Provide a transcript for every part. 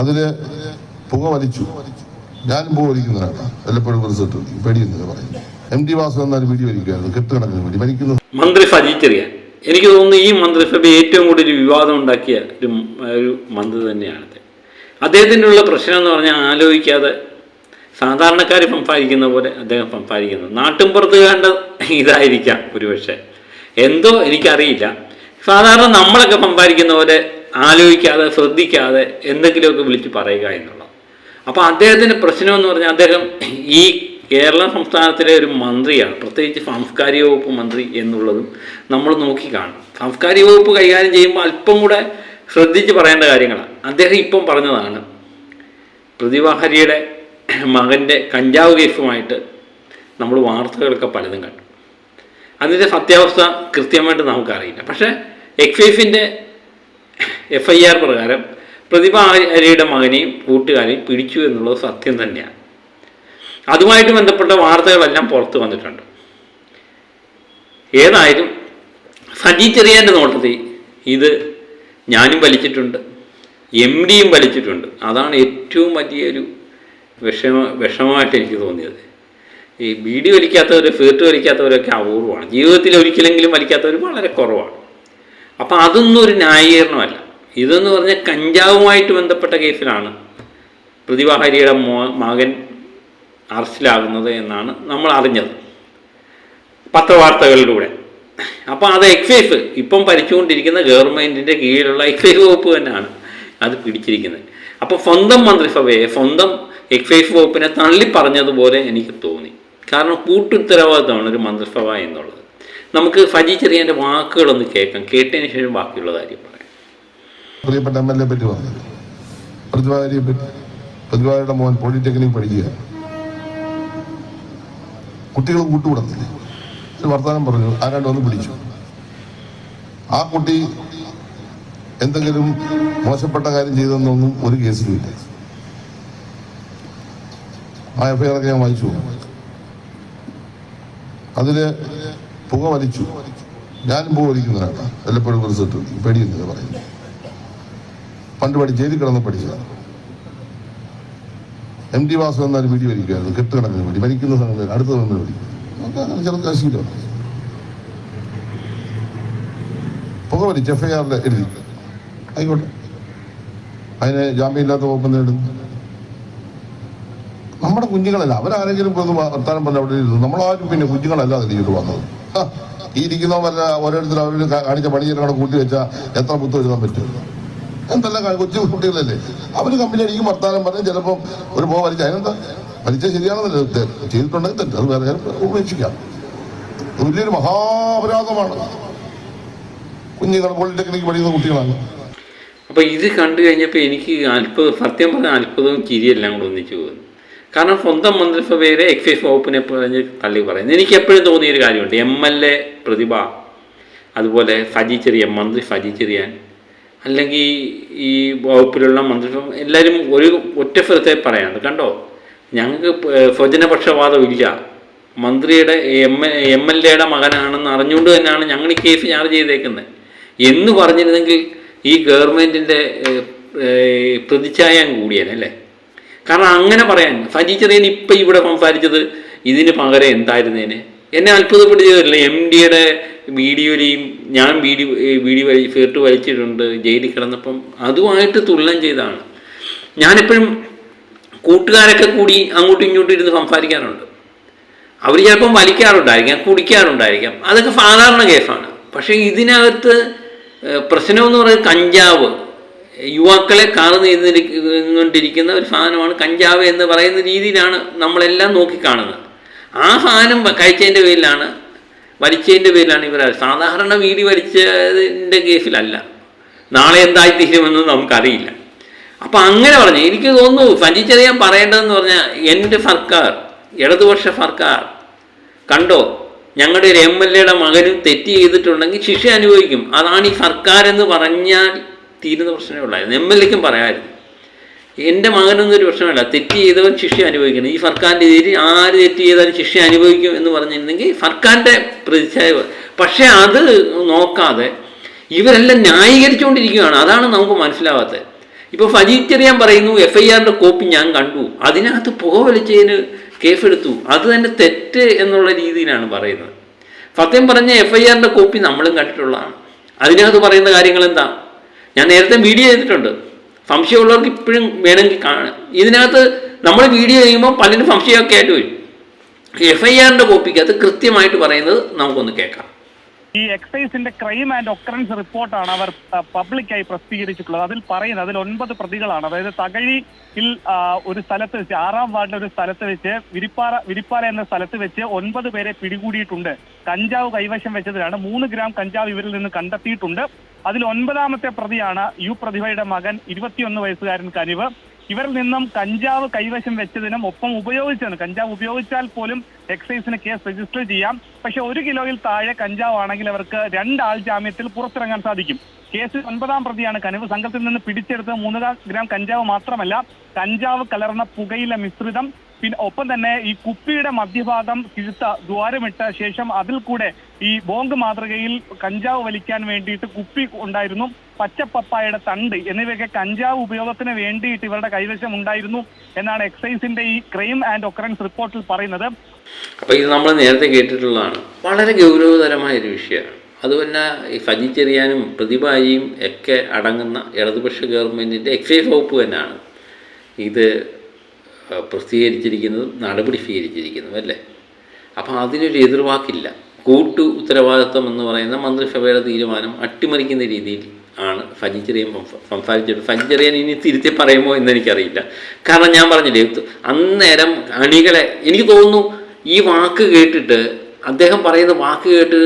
അതിൽ പുക വലിച്ചു. ഞാനും പുക വലിക്കുന്നതാണ് വല്ലപ്പോഴും റിസൾട്ട് പേടിയെന്നൊക്കെ പറയുന്നത്. എം ടി വാസു എന്നാൽ വീഡിയോ വലിക്കുമായിരുന്നു കെട്ടുകണക്കിന് വേണ്ടി വലിക്കുന്ന മന്ത്രി സജി ചെറിയാൻ. എനിക്ക് തോന്നുന്നു ഈ മന്ത്രിസഭ ഏറ്റവും കൂടുതൽ വിവാദം ഉണ്ടാക്കിയ ഒരു ഒരു മന്ത്രി തന്നെയാണ് അദ്ദേഹത്തിന്റെ ഉള്ള പ്രശ്നം എന്ന് പറഞ്ഞാൽ ആലോചിക്കാതെ സാധാരണക്കാർ സംസാരിക്കുന്ന പോലെ അദ്ദേഹം സംസാരിക്കുന്നത് നാട്ടിൻപുറത്ത് കണ്ട ഇതായിരിക്കാം ഒരുപക്ഷെ. എന്തോ എനിക്കറിയില്ല. സാധാരണ നമ്മളൊക്കെ സംസാരിക്കുന്ന പോലെ ആലോചിക്കാതെ ശ്രദ്ധിക്കാതെ എന്തെങ്കിലുമൊക്കെ വിളിച്ച് പറയുക എന്നുള്ളത്. അപ്പോൾ അദ്ദേഹത്തിന്റെ പ്രശ്നം എന്ന് പറഞ്ഞാൽ അദ്ദേഹം ഈ കേരള സംസ്ഥാനത്തിലെ ഒരു മന്ത്രിയാണ്. പ്രത്യേകിച്ച് സാംസ്കാരിക വകുപ്പ് മന്ത്രി എന്നുള്ളതും നമ്മൾ നോക്കി കാണും സാംസ്കാരിക വകുപ്പ് കൈകാര്യം ചെയ്യുമ്പോൾ അല്പം കൂടെ ശ്രദ്ധിച്ച് പറയേണ്ട കാര്യങ്ങളാണ്. അദ്ദേഹം ഇപ്പം പറഞ്ഞതാണ് പ്രതിഭാഹരിയുടെ മകന്റെ കഞ്ചാവ് കേസുമായിട്ട് നമ്മൾ വാർത്തകളൊക്കെ പലതും കണ്ടു. അതിന്റെ സത്യാവസ്ഥ കൃത്യമായിട്ട് നമുക്കറിയില്ല. പക്ഷേ എക്സൈസിന്റെ എഫ് ഐ ആർ പ്രകാരം പ്രതിഭ ഹരിയുടെ മകനെയും കൂട്ടുകാരെയും പിടിച്ചു എന്നുള്ളത് സത്യം തന്നെയാണ്. അതുമായിട്ട് ബന്ധപ്പെട്ട വാർത്തകളെല്ലാം പുറത്തു വന്നിട്ടുണ്ട്. ഏതായാലും സജി ചെറിയാന്റെ നോട്ടത്തിൽ ഇത് ഞാനും വലിച്ചിട്ടുണ്ട് എം ഡിയും വലിച്ചിട്ടുണ്ട്. അതാണ് ഏറ്റവും വലിയൊരു വിഷമ വിഷമമായിട്ട് എനിക്ക് തോന്നിയത്. ഈ ബീഡി വലിക്കാത്തവർ ഫീർട്ട് വലിക്കാത്തവരൊക്കെ അപൂർവമാണ്. ജീവിതത്തിൽ ഒരിക്കലെങ്കിലും വലിക്കാത്തവർ വളരെ കുറവാണ്. അപ്പം അതൊന്നും ഒരു ന്യായീകരണമല്ല. ഇതെന്ന് പറഞ്ഞ കഞ്ചാവുമായിട്ട് ബന്ധപ്പെട്ട കേസിലാണ് പ്രതിഭാഹരിയുടെ മോ മകൻ അറസ്റ്റിലാകുന്നത് എന്നാണ് നമ്മൾ അറിഞ്ഞത്. പത്രവാർത്തകളിലൂടെ. അപ്പോൾ അത് എക്സൈസ് ഇപ്പം ഭരിച്ചുകൊണ്ടിരിക്കുന്ന ഗവൺമെന്റിന്റെ കീഴിലുള്ള എക്സൈസ് വകുപ്പ് തന്നെയാണ് അത് പിടിച്ചിരിക്കുന്നത്. അപ്പോൾ സ്വന്തം മന്ത്രിസഭയെ സ്വന്തം എക്സൈസ് വകുപ്പിനെ തള്ളി പറഞ്ഞതുപോലെ എനിക്ക് തോന്നി. കാരണം കൂട്ടുത്തരവാദിത്തമാണ് ഒരു മന്ത്രിസഭ എന്നുള്ളത്. നമുക്ക് ഫജി ചെറിയന്റെ വാക്കുകളൊന്ന് കേൾക്കാം. കേട്ടതിന് ശേഷം ബാക്കിയുള്ള കാര്യം പറയാം. പ്രിയപ്പെട്ട എം എൽ എ മോൻ പോളിടെക്നിക് പഠിക്കുക. കുട്ടികൾ കൂട്ടുകൂടത്തില്ലേ? ഒരു വർത്തമാനം പറഞ്ഞു ആരാണ്ട് ഒന്ന് പിടിച്ചു. ആ കുട്ടി എന്തെങ്കിലും മോശപ്പെട്ട കാര്യം ചെയ്തെന്നൊന്നും ഒരു കേസിലുമില്ല ആ എഫ്ഐആറൊക്കെ ഞാൻ വായിച്ചു. അതിൽ പുക വലിച്ചു ഞാനും പുക വലിക്കുന്നതാണ് വല്ലപ്പോഴും റിസൾട്ട് പേടിയുന്നില്ല പറയുന്നത് പണ്ട് പഠിച്ച് ജയിലിൽ കിടന്ന് പഠിച്ചതാണ്. എം ടി വാസു എന്നാൽ വീടി വലിക്കുമായിരുന്നു കെട്ടുകണക്കിന് വേണ്ടി വലിക്കുന്ന സമയത്ത് അടുത്ത സമയം വേണ്ടി നമുക്ക് അങ്ങനെ ചില കാശില്ല പുക വലിച്ച് എഫ് ഐ ആറിൽ എഴുതി. ആയിക്കോട്ടെ. അതിന് ജാമ്യമില്ലാത്ത വകുപ്പ് നേടുന്നു നമ്മുടെ കുഞ്ഞുങ്ങളല്ല. അവരാരെങ്കിലും ഇപ്പോൾ വർത്താനം പറഞ്ഞ അവിടെ ഇരുന്നു. നമ്മളാരും പിന്നെ കുഞ്ഞുങ്ങളല്ല ഇങ്ങോട്ട് വന്നത്. ഈ ഇരിക്കുന്നവല്ല ഓരോരുത്തർ അവർ കാണിച്ച പണിയെ കൂട്ടി വെച്ചാൽ എത്ര പുത്തം എഴുതാൻ പറ്റും? എന്തെല്ലാം കൊച്ചു കുട്ടികളല്ലേ? അവർ കമ്പനി അടിക്കും വർത്താനം പറഞ്ഞ് ചിലപ്പോൾ ഒരു പോ വലിച്ച അതിനെന്താ? വലിച്ച ശരിയാണെന്നല്ലേ? ചെയ്തിട്ടുണ്ടെങ്കിൽ തെറ്റ് അത് വേറെ ഉപേക്ഷിക്കാം. വലിയൊരു മഹാപരാധമാണ്. കുഞ്ഞുങ്ങൾ പോളിടെക്നിക്ക് പഠിക്കുന്ന കുട്ടികളാണ്. അപ്പോൾ ഇത് കണ്ടു കഴിഞ്ഞപ്പോൾ എനിക്ക് അത്ഭുതം സത്യം പറഞ്ഞ അത്ഭുതവും ചിരിയെല്ലാം കൂടെ ഒന്നിച്ചു പോകുന്നു കാരണം സ്വന്തം മന്ത്രിസഭയിലെ എക്സൈസ് വകുപ്പിനെ പറഞ്ഞ് തള്ളി പറയുന്നത് എനിക്ക് എപ്പോഴും തോന്നിയൊരു കാര്യമുണ്ട്. എം എൽ എ പ്രതിഭ അതുപോലെ സജി ചെറിയാൻ മന്ത്രി സജി ചെറിയാൻ അല്ലെങ്കിൽ ഈ വകുപ്പിലുള്ള മന്ത്രിസഭ എല്ലാവരും ഒരു ഒറ്റ സ്ഥലത്തെ പറയാണ്ട് കണ്ടോ? ഞങ്ങൾക്ക് സ്വജനപക്ഷപാതം ഇല്ല. മന്ത്രിയുടെ എം എം എൽ എയുടെ മകനാണെന്ന് അറിഞ്ഞുകൊണ്ട് തന്നെയാണ് ഞങ്ങൾ ഈ കേസ് ചാർജ് ചെയ്തേക്കുന്നത്. എന്ന് പറഞ്ഞിരുന്നെങ്കിൽ ഈ ഗവൺമെന്റിന്റെ പ്രതിച്ഛായം കൂടിയേനെ കാരണം അങ്ങനെ പറയാൻ. സജി ഇപ്പം ഇവിടെ സംസാരിച്ചത് ഇതിന് പകരം എന്തായിരുന്നേനെ? എന്നെ അത്ഭുതപ്പെടുത്തിയതല്ലേ എം ഡിയുടെ വീഡിയോയിലെയും ഞാൻ വീഡിയോ വീഡിയോ വലി ഫേർട്ട് വലിച്ചിട്ടുണ്ട് ജയിലിൽ കിടന്നപ്പം അതുമായിട്ട് തുലനം ചെയ്താണ്. ഞാനെപ്പോഴും കൂട്ടുകാരൊക്കെ കൂടി അങ്ങോട്ടും ഇങ്ങോട്ടും ഇരുന്ന് സംസാരിക്കാറുണ്ട്. അവർ ചിലപ്പം വലിക്കാറുണ്ടായിരിക്കാം കുടിക്കാറുണ്ടായിരിക്കാം. അതൊക്കെ സാധാരണ കേസാണ്. പക്ഷേ ഇതിനകത്ത് പ്രശ്നമെന്ന് പറയുന്നത് കഞ്ചാവ് യുവാക്കളെ കാർന്നു ചെയ്തുകൊണ്ടിരിക്കുന്ന ഒരു സാധനമാണ് കഞ്ചാവ് എന്ന് പറയുന്ന രീതിയിലാണ് നമ്മളെല്ലാം നോക്കിക്കാണുന്നത്. ആ സാധനം കഴിച്ചതിന്റെ പേരിലാണ് വലിച്ചതിന്റെ പേരിലാണ് ഇവർ സാധാരണ വീടി വലിച്ചതിന്റെ കേസിലല്ല. നാളെ എന്തായി തീരുമെന്ന് നമുക്കറിയില്ല. അപ്പം അങ്ങനെ പറഞ്ഞു. എനിക്ക് തോന്നുന്നു സഞ്ചിച്ചറിയാൻ പറയേണ്ടതെന്ന് പറഞ്ഞാൽ എന്റെ സർക്കാർ ഇടതുപക്ഷ സർക്കാർ കണ്ടോ? ഞങ്ങളുടെ ഒരു എം എൽ എയുടെ മകനും തെറ്റ് ചെയ്തിട്ടുണ്ടെങ്കിൽ ശിക്ഷ അനുഭവിക്കും. അതാണ് ഈ സർക്കാർ എന്ന് പറഞ്ഞാൽ തീരുന്ന പ്രശ്നമേ ഉള്ളായിരുന്നു. എം എൽ എക്കും പറയാമായിരുന്നു. എന്റെ മകനൊന്നും ഒരു പ്രശ്നമല്ല. തെറ്റ് ചെയ്തവൻ ശിക്ഷ അനുഭവിക്കണം. ഈ സർക്കാരിന്റെ ഇതിൽ ആര് തെറ്റ് ചെയ്താലും ശിക്ഷ അനുഭവിക്കും എന്ന് പറഞ്ഞിരുന്നെങ്കിൽ സർക്കാരിന്റെ പ്രതിച്ഛായ പക്ഷേ അത് നോക്കാതെ ഇവരെല്ലാം ന്യായീകരിച്ചുകൊണ്ടിരിക്കുകയാണ്. അതാണ് നമുക്ക് മനസ്സിലാവാത്തത്. ഇപ്പോൾ ഫജീച്ചെറിയാൻ പറയുന്നു എഫ് ഐ ആറിന്റെ കോപ്പി ഞാൻ കണ്ടു. അതിനകത്ത് പുക വലിച്ചതിന് കേസെടുത്തു. അത് തന്നെ തെറ്റ് എന്നുള്ള രീതിയിലാണ് പറയുന്നത്. സത്യം പറഞ്ഞ എഫ് ഐ ആറിന്റെ കോപ്പി നമ്മളും കണ്ടിട്ടുള്ളതാണ്. അതിനകത്ത് പറയുന്ന കാര്യങ്ങൾ എന്താ ഞാൻ നേരത്തെ വീഡിയോ ചെയ്തിട്ടുണ്ട്. സംശയമുള്ളവർക്ക് ഇപ്പോഴും വേണമെങ്കിൽ കാണാം. ഇതിനകത്ത് നമ്മൾ വീഡിയോ ചെയ്യുമ്പോൾ പലരും സംശയമൊക്കെ ആയിട്ട് വരും. എഫ് ഐ ആറിന്റെ കോപ്പിക്കകത്ത് കൃത്യമായിട്ട് പറയുന്നത് നമുക്കൊന്ന് കേൾക്കാം. ഈ എക്സൈസിന്റെ ക്രൈം ആൻഡ് ഒക്കറൻസ് റിപ്പോർട്ടാണ് അവർ പബ്ലിക്കായി പ്രസിദ്ധീകരിച്ചിട്ടുള്ളത്. അതിൽ പറയുന്നത് അതിൽ ഒൻപത് പ്രതികളാണ്. അതായത് തകഴിയിൽ ഒരു സ്ഥലത്ത് വെച്ച് ആറാം വാർഡിലെ ഒരു സ്ഥലത്ത് വെച്ച് വിരിപ്പാറ വിരിപ്പാറ എന്ന സ്ഥലത്ത് വെച്ച് ഒൻപത് പേരെ പിടികൂടിയിട്ടുണ്ട്. കഞ്ചാവ് കൈവശം വെച്ചതിലാണ് മൂന്ന് ഗ്രാം കഞ്ചാവ് ഇവരിൽ നിന്ന് കണ്ടെത്തിയിട്ടുണ്ട്. അതിൽ ഒൻപതാമത്തെ പ്രതിയാണ് യു പ്രതിഭയുടെ മകൻ ഇരുപത്തിയൊന്ന് വയസ്സുകാരൻ കനിവ്. ഇവരിൽ നിന്നും കഞ്ചാവ് കൈവശം വെച്ചതിനും ഒപ്പം ഉപയോഗിച്ചതിനും കഞ്ചാവ് ഉപയോഗിച്ചാൽ പോലും എക്സൈസിന് കേസ് രജിസ്റ്റർ ചെയ്യാം. പക്ഷെ ഒരു കിലോയിൽ താഴെ കഞ്ചാവ് ആണെങ്കിൽ അവർക്ക് രണ്ടാൾ ജാമ്യത്തിൽ പുറത്തിറങ്ങാൻ സാധിക്കും. കേസിൽ ഒൻപതാം പ്രതിയാണ് കനിവ്. സംഘത്തിൽ നിന്ന് പിടിച്ചെടുത്ത മൂന്ന് ഗ്രാം കഞ്ചാവ് മാത്രമല്ല കഞ്ചാവ് കലർന്ന പുകയില മിശ്രിതം പിന്നെ ഒപ്പം തന്നെ ഈ കുപ്പിയുടെ മധ്യഭാഗം കിഴുത്ത ദ്വാരമിട്ട ശേഷം അതിൽ കൂടെ ഈ ബോംഗ് മാതൃകയിൽ കഞ്ചാവ് വലിക്കാൻ വേണ്ടിയിട്ട് കുപ്പി ഉണ്ടായിരുന്നു. പച്ചപ്പപ്പായയുടെ തണ്ട് എന്നിവയൊക്കെ കഞ്ചാവ് ഉപയോഗത്തിന് വേണ്ടിയിട്ട് ഇവരുടെ കൈവശം ഉണ്ടായിരുന്നു എന്നാണ് എക്സൈസിന്റെ ഈ ക്രൈം ആൻഡ് ഒക്കറൻസ് റിപ്പോർട്ടിൽ പറയുന്നത്. അപ്പൊ ഇത് നമ്മൾ നേരത്തെ കേട്ടിട്ടുള്ളതാണ്. വളരെ ഗൗരവതരമായ ഒരു വിഷയമാണ്. അതുപോലെ ഈ ഫജി ചെറിയാനും പ്രതിഭായിയും ഒക്കെ അടങ്ങുന്ന ഇടതുപക്ഷ ഗവൺമെന്റിന്റെ എക്സൈസ് വകുപ്പ് തന്നെയാണ് ഇത് പ്രസിദ്ധീകരിച്ചിരിക്കുന്നതും നടപടി സ്വീകരിച്ചിരിക്കുന്നതും അല്ലേ? അപ്പോൾ അതിനൊരു എതിർവാക്കില്ല. കൂട്ടു ഉത്തരവാദിത്വം എന്ന് പറയുന്ന മന്ത്രിസഭയുടെ തീരുമാനം അട്ടിമറിക്കുന്ന രീതിയിൽ ആണ് ഫജിച്ചെറിയൻ സംസാരിച്ചിട്ട് ഫജിച്ചെറിയാൻ ഇനി തിരുത്തി പറയുമോ എന്ന് എനിക്കറിയില്ല കാരണം ഞാൻ പറഞ്ഞില്ലേ അന്നേരം അണികളെ എനിക്ക് തോന്നുന്നു ഈ വാക്ക് കേട്ടിട്ട് അദ്ദേഹം പറയുന്ന വാക്ക് കേട്ട്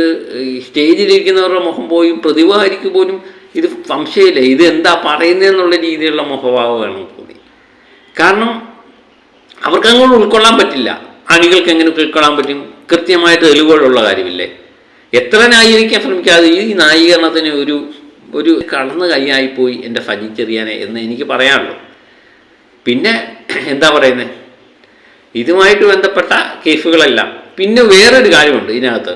സ്റ്റേജിലിരിക്കുന്നവരുടെ മുഖം പോയും പ്രതിഭാരിക്ക് പോലും ഇത് സംശയമില്ല. ഇത് എന്താ പറയുന്നതെന്നുള്ള രീതിയിലുള്ള മുഖഭാവമാണ് തോന്നി കാരണം അവർക്ക് അങ്ങോട്ട് ഉൾക്കൊള്ളാൻ പറ്റില്ല. അണികൾക്ക് എങ്ങനെ ഉൾക്കൊള്ളാൻ പറ്റും? കൃത്യമായിട്ട് തെളിവുകളുള്ള കാര്യമില്ലേ? എത്ര ന്യായീകരിക്കാൻ ശ്രമിക്കാതെ ഈ ന്യായീകരണത്തിന് ഒരു ഒരു കടന്നു കൈയായിപ്പോയി എന്റെ ഫജിച്ചെറിയാനെ എന്ന് എനിക്ക് പറയാനുള്ളൂ. പിന്നെ എന്താ പറയുന്നത് ഇതുമായിട്ട് ബന്ധപ്പെട്ട കേസുകളെല്ലാം. പിന്നെ വേറൊരു കാര്യമുണ്ട് ഇതിനകത്ത്.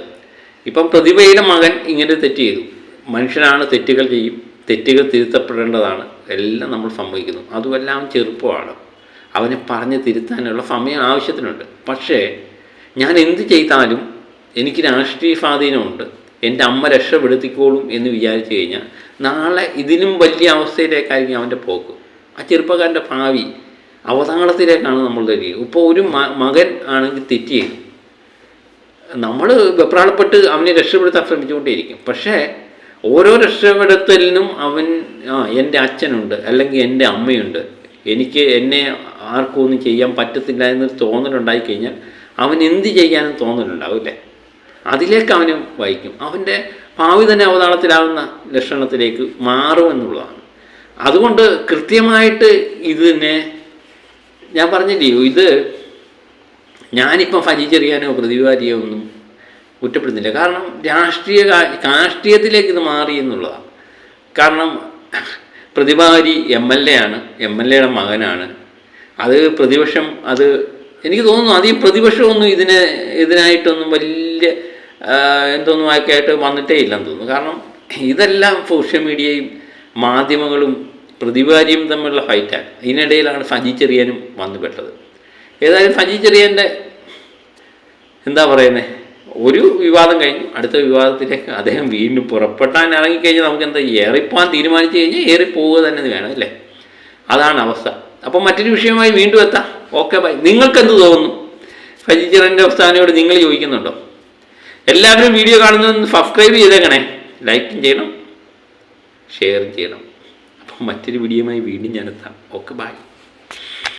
ഇപ്പം പ്രതിഭയുടെ മകൻ ഇങ്ങനെ തെറ്റ് ചെയ്തു. മനുഷ്യനാണ് തെറ്റുകൾ ചെയ്യും. തെറ്റുകൾ തിരുത്തപ്പെടേണ്ടതാണ്. എല്ലാം നമ്മൾ സംഭവിക്കുന്നു. അതുമെല്ലാം ചെറുപ്പമാണ്. അവനെ പറഞ്ഞ് തിരുത്താനുള്ള സമയം ആവശ്യത്തിനുണ്ട്. പക്ഷേ ഞാൻ എന്ത് ചെയ്താലും എനിക്ക് രാഷ്ട്രീയ സ്വാധീനമുണ്ട് എന്റെ അമ്മ രക്ഷപ്പെടുത്തിക്കോളും എന്ന് വിചാരിച്ചു കഴിഞ്ഞാൽ നാളെ ഇതിനും വലിയ അവസ്ഥയിലേക്കായിരിക്കും അവന്റെ പോക്ക്. ആ ചെറുപ്പക്കാരന്റെ ഭാവി അവതാളത്തിലേക്കാണ് നമ്മൾ തരിക ഇപ്പോൾ ഒരു മകൻ ആണെങ്കിൽ തെറ്റി നമ്മൾ വെപ്രാളപ്പെട്ട് അവനെ രക്ഷപ്പെടുത്താൻ ശ്രമിച്ചുകൊണ്ടേയിരിക്കും. പക്ഷേ ഓരോ രക്ഷപ്പെടുത്തലിനും അവൻ ആ എന്റെ അച്ഛനുണ്ട് അല്ലെങ്കിൽ എന്റെ അമ്മയുണ്ട്. എനിക്ക് എന്നെ ആർക്കും ഒന്നും ചെയ്യാൻ പറ്റത്തില്ല എന്നൊരു തോന്നലുണ്ടായി കഴിഞ്ഞാൽ അവൻ എന്ത് ചെയ്യാനും തോന്നലുണ്ടാവും അല്ലേ അതിലേക്ക് അവന് വഹിക്കും. അവന്റെ ഭാവി തന്നെ അവതാളത്തിലാവുന്ന ലക്ഷണത്തിലേക്ക് മാറുമെന്നുള്ളതാണ് അതുകൊണ്ട് കൃത്യമായിട്ട് ഇത് തന്നെ ഞാൻ പറഞ്ഞില്ലയോ ഇത് ഞാനിപ്പം ഫലിച്ചെറിയാനോ പ്രതിവാദിയോ ഒന്നും കുറ്റപ്പെടുന്നില്ല. കാരണം രാഷ്ട്രീയ രാഷ്ട്രീയത്തിലേക്ക് ഇത് മാറി എന്നുള്ളതാണ്. കാരണം പ്രതിഭാരി എം എൽ എ ആണ് എം എൽ എയുടെ മകനാണ്. അത് പ്രതിപക്ഷം അത് എനിക്ക് തോന്നുന്നു അധികം പ്രതിപക്ഷമൊന്നും ഇതിന് ഇതിനായിട്ടൊന്നും വലിയ എന്തൊന്നും എന്തോന്നും ഒക്കെ ആയിട്ട് വന്നിട്ടേ ഇല്ലെന്ന് തോന്നുന്നു. കാരണം ഇതെല്ലാം സോഷ്യൽ മീഡിയയും മാധ്യമങ്ങളും പ്രതിഭാരിയും തമ്മിലുള്ള ഫൈറ്റാണ് ഇതിനിടയിലാണ് ഫജി ചെറിയാനും വന്നുപെട്ടത്. ഏതായാലും ഫജി ചെറിയന്റെ എന്താ പറയുന്നത് ഒരു വിവാദം കഴിഞ്ഞു. അടുത്ത വിവാദത്തിലേക്ക് അദ്ദേഹം വീണ്ടും പുറപ്പെട്ടാൻ ഇറങ്ങിക്കഴിഞ്ഞാൽ നമുക്ക് എന്താ ഏറിപ്പോകാൻ തീരുമാനിച്ചു കഴിഞ്ഞാൽ ഏറിപ്പോവുക തന്നെ വേണം അല്ലേ? അതാണ് അവസ്ഥ. അപ്പം മറ്റൊരു വിഷയമായി വീണ്ടും എത്താം. Okay bye. നിങ്ങൾക്ക് എന്ത് തോന്നുന്നു ഫജിച്ചറിന്റെ അവസ്ഥാനയോട് നിങ്ങൾ ചോദിക്കുന്നുണ്ടോ? എല്ലാവരും വീഡിയോ കാണുന്നതെന്ന് സബ്സ്ക്രൈബ് ചെയ്തേക്കണേ. ലൈക്കും ചെയ്യണം ഷെയറും ചെയ്യണം. അപ്പം മറ്റൊരു വീഡിയോയുമായി വീണ്ടും ഞാൻ എത്താം. Okay bye.